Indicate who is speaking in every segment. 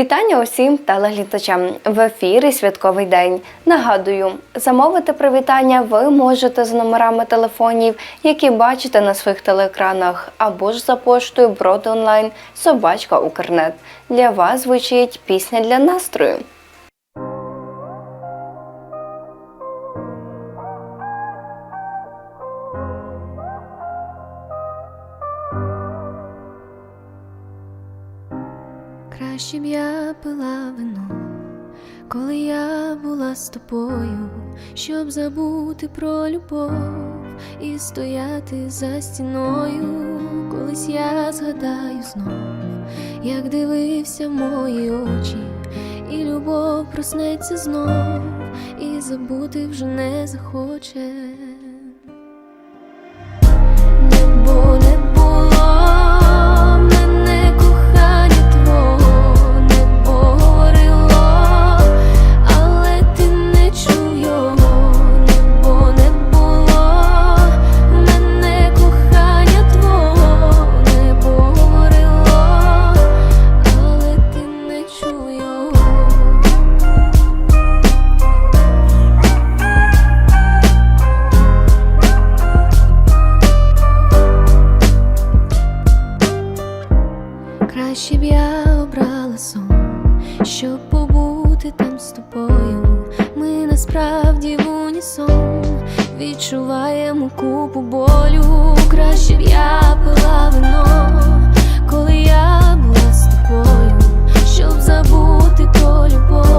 Speaker 1: Вітання усім телеглядачам в ефірі Святковий день. Нагадую, замовити привітання ви можете з номерами телефонів, які бачите на своїх телеекранах, або ж за поштою Брод онлайн Собачка Укрнет. Для вас звучить пісня для настрою.
Speaker 2: Краще б я пила вино, коли я була з тобою, щоб забути про любов і стояти за стіною. Колись я згадаю знов, як дивився в мої очі, і любов проснеться знов, і забути вже не захоче. В відчуваємо купу болю. Краще б я пила вино, коли я була з тобою, щоб забути про любов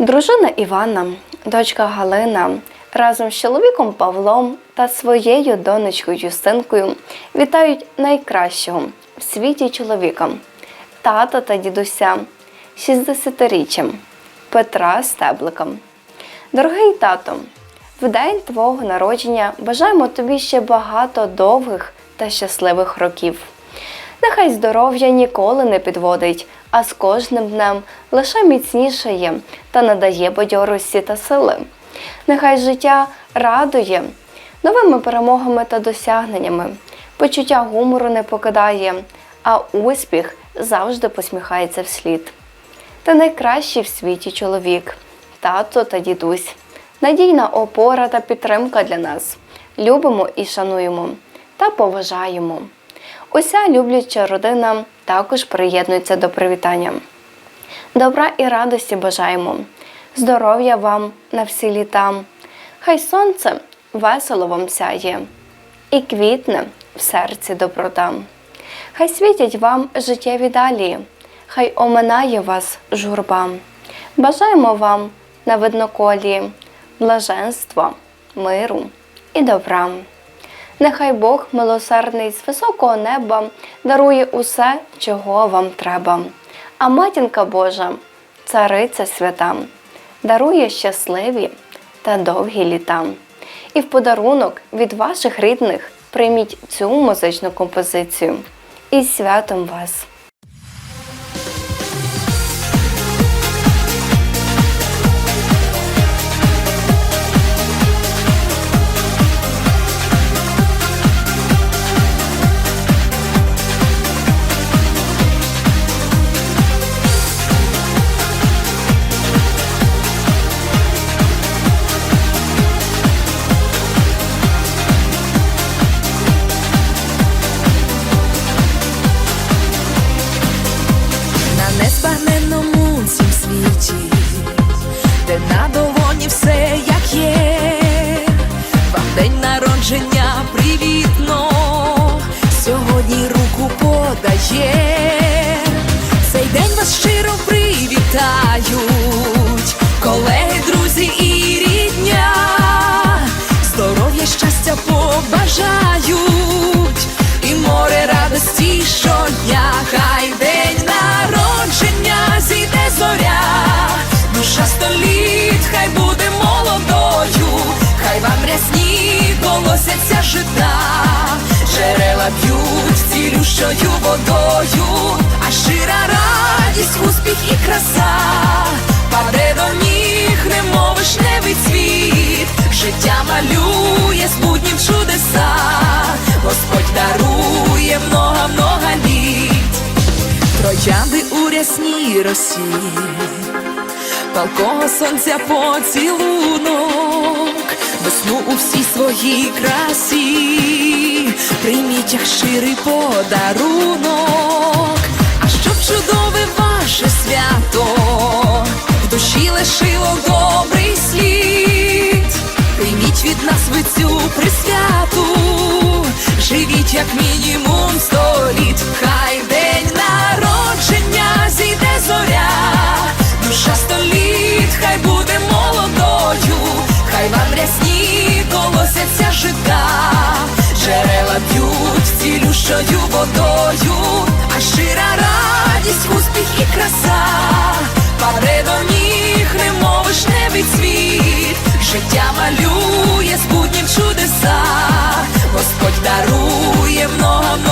Speaker 1: Дружина Івана, дочка Галина, разом з чоловіком Павлом та своєю донечкою Юстинкою вітають найкращого в світі чоловіка, тата та дідуся, 60-річчям Петра Стеблика. Дорогий тато, в день твого народження бажаємо тобі ще багато довгих та щасливих років. Нехай здоров'я ніколи не підводить, а з кожним днем лише міцнішає та надає бадьорості та сили. Нехай життя радує новими перемогами та досягненнями, почуття гумору не покидає, а успіх завжди посміхається вслід. Ти найкращий в світі чоловік, тато та дідусь, надійна опора та підтримка для нас. Любимо і шануємо та поважаємо. Уся любляча родина також приєднується до привітання. Добра і радості бажаємо, здоров'я вам на всі літа. Хай сонце весело вам сяє, і квітне в серці доброта. Хай світять вам життєві далі, хай оминає вас журба. Бажаємо вам на видноколі блаженства, миру і добра. Нехай Бог милосердний з високого неба дарує усе, чого вам треба. А матінка Божа, цариця свята, дарує щасливі та довгі літа. І в подарунок від ваших рідних прийміть цю музичну композицію. І святом вас!
Speaker 2: Колосяться жита, джерела б'ють цілющою водою, а щира радість, успіх і краса, паде до ніг, немов вишневий цвіт, життя малює з чудеса, Господь дарує много-много літ, троянди у рясній росі. Палкого сонця поцілунок, весну у всій своїй красі, прийміть як щирий подарунок, а щоб чудове ваше свято, в душі лишило добрий слід, прийміть від нас ви цю присвяту, живіть як мінімум сто літ, хай день народження зійде зоря. Душа хай вам рясні колосяться жита, джерела б'ють цілющою водою, а щира радість, успіх і краса, паде до ніг, немов вишневий цвіт, життя малює з чудеса, Господь дарує много-много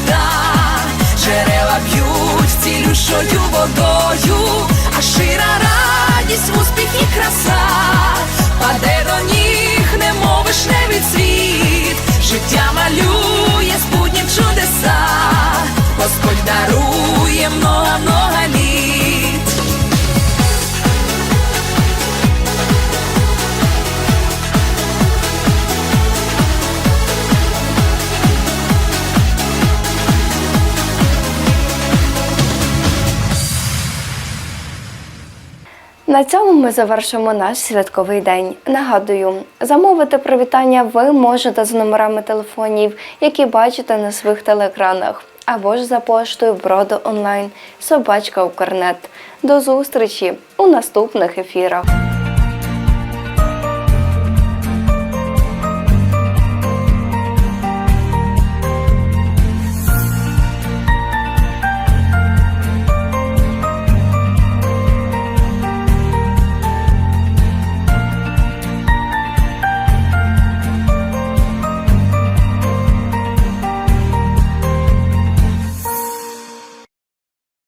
Speaker 2: жита, джерела б'ють цілющою водою, а шира радість, успіх і краса, паде
Speaker 1: На цьому ми завершимо наш святковий день. Нагадую, замовити привітання ви можете за номерами телефонів, які бачите на своїх телеекранах, або ж за поштою броду онлайн собачка Укрнет. До зустрічі у наступних ефірах.